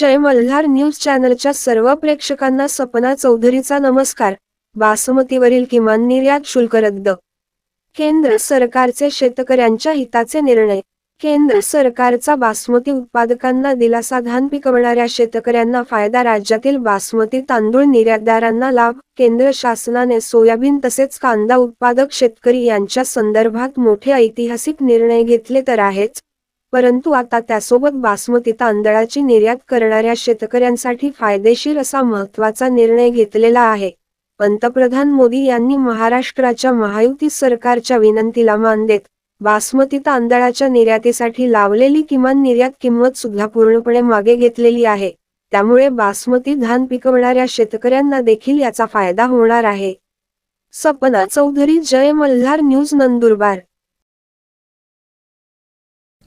जय Malhar news चॅनलच्या सर्व प्रेक्षकांना सपना चौधरीचा नमस्कार. बासमतीवरील किमान निर्यात शुल्क रद्द. केंद्र सरकारचे शेतकऱ्यांच्या हिताचे निर्णय. केंद्र सरकारचा बासमती उत्पादकांना दिलासा धान पिकवणाऱ्या शेतकऱ्यांना फायदा राज्यातील बासमती तांदूळ निर्यातदारांना लाभ केंद्र शासनाने सोयाबीन तसेच कांदा उत्पादक शेतकरी यांच्या संदर्भात मोठे ऐतिहासिक निर्णय घेतले तर आहेच. परंतु आता त्यासोबत बासमती तांदळाची निर्यात करणाऱ्या शेतकऱ्यांसाठी फायदेशीर असा महत्त्वाचा निर्णय घेतलेला आहे. पंतप्रधान मोदी यांनी महाराष्ट्राच्या महायुती सरकारच्या विनंतीला मान देत बासमती तांदळाच्या निर्यातीसाठी लावलेली किमान निर्यात किंमत सुद्धा पूर्णपणे मागे घेतलेली आहे. त्यामुळे बासमती धान पिकवणाऱ्या शेतकऱ्यांना देखील याचा फायदा होणार आहे. सपना चौधरी जय मल्हार न्यूज नंदुरबार.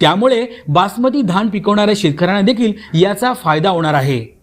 त्यामुळे बासमती धान पिकवणाऱ्या शेतकऱ्यांना देखील याचा फायदा होणार आहे.